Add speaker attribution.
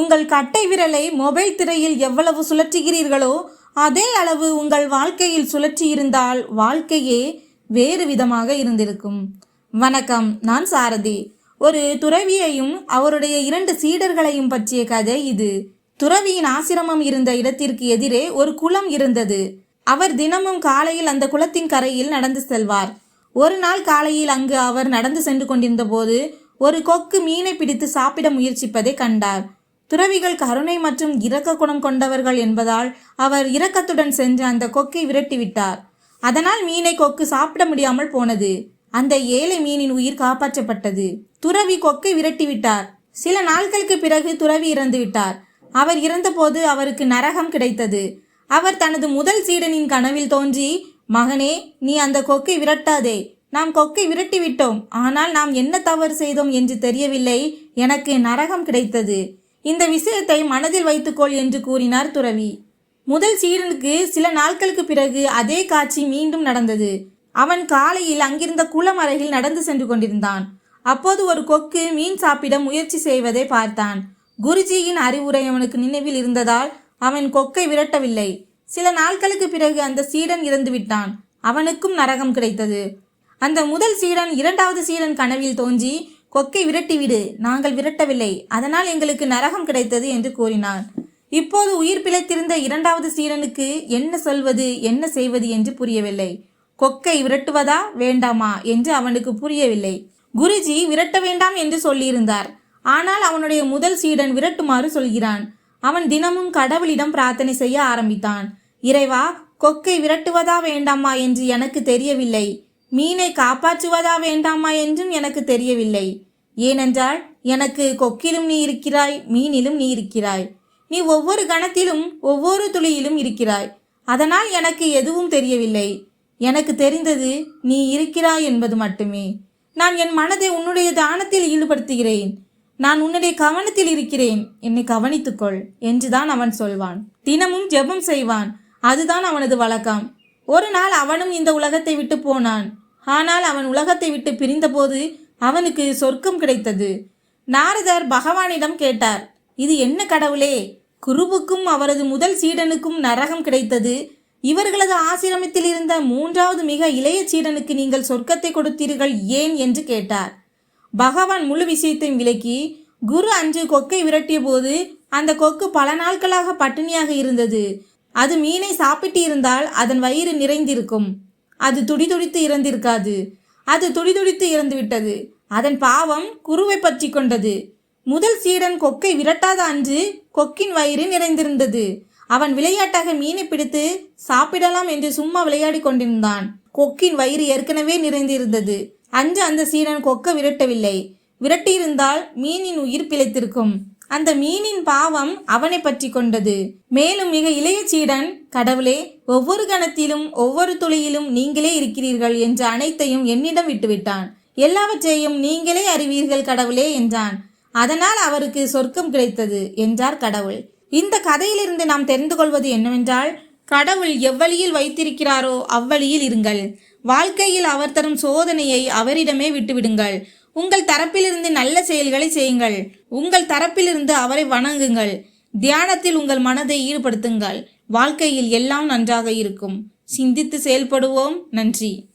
Speaker 1: உங்கள் கட்டை விரலை மொபைல் திரையில் எவ்வளவு சுழற்றுகிறீர்களோ அதே அளவு உங்கள் வாழ்க்கையில் சுழற்றி இருந்தால் வாழ்க்கையே வேறு விதமாக இருந்திருக்கும். வணக்கம் நான் சாரதி. ஒரு துறவியையும் அவருடைய இரண்டு சீடர்களையும் பற்றிய கதை இது. துறவியின் ஆசிரமம் இருந்த இடத்திற்கு எதிரே ஒரு குளம் இருந்தது. அவர் தினமும் காலையில் அந்த குளத்தின் கரையில் நடந்து செல்வார். ஒரு நாள் காலையில் அங்கு அவர் நடந்து சென்று கொண்டிருந்த போது ஒரு கொக்கு மீனை பிடித்து சாப்பிட முயற்சிப்பதை கண்டார். துறவிகள் கருணை மற்றும் இரக்க குணம் கொண்டவர்கள் என்பதால் அவர் இரக்கத்துடன் சென்று அந்த கொக்கை விரட்டிவிட்டார். அதனால் மீனை கொக்கு சாப்பிட முடியாமல் போனது. அந்த ஏழை மீனின் உயிர் காப்பாற்றப்பட்டது. துறவி கொக்கை விரட்டிவிட்டார். சில நாட்களுக்கு பிறகு துறவி இறந்து விட்டார் அவர் இறந்தபோது அவருக்கு நரகம் கிடைத்தது. அவர் தனது முதல் சீடனின் கனவில் தோன்றி மகனே நீ அந்த கொக்கை விரட்டாதே. நாம் கொக்கை விரட்டி விட்டோம் ஆனால் நாம் என்ன தவறு செய்தோம் என்று தெரியவில்லை. எனக்கு நரகம் கிடைத்தது. இந்த விஷயத்தை மனதில் வைத்துக்கொள் என்று கூறினார் துறவி. முதல் சீடனுக்கு சில நாட்களுக்கு பிறகு அதே காட்சி மீண்டும் நடந்தது. அவன் காலையில் அங்கிருந்த குளம் அருகில் நடந்து சென்று கொண்டிருந்தான். அப்போது ஒரு கொக்கு மீன் சாப்பிட முயற்சி செய்வதை பார்த்தான். குருஜியின் அறிவுரை அவனுக்கு நினைவில் இருந்ததால் அவன் கொக்கை விரட்டவில்லை. சில நாட்களுக்கு பிறகு அந்த சீடன் இறந்து விட்டான். அவனுக்கும் நரகம் கிடைத்தது. அந்த முதல் சீடன் இரண்டாவது சீடன் கனவில் தோன்றி கொக்கை விரட்டிவிடு நாங்கள் விரட்டவில்லை. அதனால் எங்களுக்கு நரகம் கிடைத்தது என்று கூறினான். இப்போது உயிர் பிழைத்திருந்த இரண்டாவது சீரனுக்கு என்ன சொல்வது என்ன செய்வது என்று புரியவில்லை. கொக்கை விரட்டுவதா வேண்டாமா என்று அவனுக்கு புரியவில்லை. குருஜி விரட்ட வேண்டாம் என்று சொல்லியிருந்தார். ஆனால் அவனுடைய முதல் சீடன் விரட்டுமாறு சொல்கிறான். அவன் தினமும் கடவுளிடம் பிரார்த்தனை செய்ய ஆரம்பித்தான். இறைவா கொக்கை விரட்டுவதா வேண்டாமா என்று எனக்கு தெரியவில்லை. மீனை காப்பாற்றுவதா வேண்டாமா என்றும் எனக்கு தெரியவில்லை. ஏனென்றால் எனக்கு கொக்கிலும் நீ இருக்கிறாய் மீனிலும் நீ இருக்கிறாய். நீ ஒவ்வொரு கணத்திலும் ஒவ்வொரு துளியிலும் இருக்கிறாய். அதனால் எனக்கு எதுவும் தெரியவில்லை. எனக்கு தெரிந்தது நீ இருக்கிறாய் என்பது மட்டுமே. நான் என் மனதை உன்னுடைய தானத்தில் ஈடுபடுத்துகிறேன். நான் உன்னுடைய கவனத்தில் இருக்கிறேன். என்னை கவனித்துக்கொள் என்றுதான் அவன் சொல்வான். தினமும் ஜெபம் செய்வான். அதுதான் அவனது வழக்கம். ஒரு நாள் அவனும் இந்த உலகத்தை விட்டு போனான். ஆனால் அவன் உலகத்தை விட்டு பிரிந்தபோது அவனுக்கு சொர்க்கம் கிடைத்தது. நாரதர் பகவானிடம் கேட்டார் இது என்ன கடவுளே? குருவுக்கும் அவரது முதல் சீடனுக்கும் நரகம் கிடைத்தது. இவர்களது ஆசிரமத்தில் இருந்த மூன்றாவது மிக இளைய சீடனுக்கு நீங்கள் சொர்க்கத்தை கொடுத்தீர்கள் ஏன்? என்று கேட்டார். பகவான் முழு விஷயத்தையும் விளக்கி குரு அன்று கொக்கை விரட்டிய போது அந்த கொக்கு பல நாட்களாக பட்டினியாக இருந்தது. அது மீனை சாப்பிட்டு இருந்தால் அதன் வயிறு நிறைந்திருக்கும். அது துடிதுடித்து இறந்திருக்காது. அது துடிதுடித்து இறந்து விட்டது அதன் பாவம் குருவை பற்றி கொண்டது. முதல் சீடன் கொக்கை விரட்டாத அன்று கொக்கின் வயிறு நிறைந்திருந்தது. அவன் விளையாட்டாக மீனை பிடித்து சாப்பிடலாம் என்று சும்மா விளையாடி கொண்டிருந்தான். கொக்கின் வயிறு ஏற்கனவே நிறைந்திருந்தது. அன்று அந்த சீடன் கொக்க விரட்டவில்லை. விரட்டியிருந்தால் மீனின் உயிர் பிழைத்திருக்கும். அந்த மீனின் பாவம் அவனை பற்றி கொண்டது. மேலும் மிக இளைய சீடன் கடவுளே ஒவ்வொரு கணத்திலும் ஒவ்வொரு துளியிலும் நீங்களே இருக்கிறீர்கள் என்ற அனைத்தையும் என்னிடம் விட்டுவிட்டான். எல்லாவற்றையும் நீங்களே அறிவீர்கள் கடவுளே என்றான். அதனால் அவருக்கு சொர்க்கம் கிடைத்தது என்றார் கடவுள். இந்த கதையிலிருந்து நாம் தெரிந்து கொள்வது என்னவென்றால் கடவுள் எவ்வழியில் வைத்திருக்கிறாரோ அவ்வழியில் இருங்கள். வாழ்க்கையில் அவர் தரும் சோதனையை அவரிடமே விட்டுவிடுங்கள். உங்கள் தரப்பிலிருந்து நல்ல செயல்களை செய்யுங்கள். உங்கள் தரப்பிலிருந்து அவரை வணங்குங்கள். தியானத்தில் உங்கள் மனதை ஈடுபடுத்துங்கள். வாழ்க்கையில் எல்லாம் நன்றாக இருக்கும். சிந்தித்து செயல்படுவோம். நன்றி.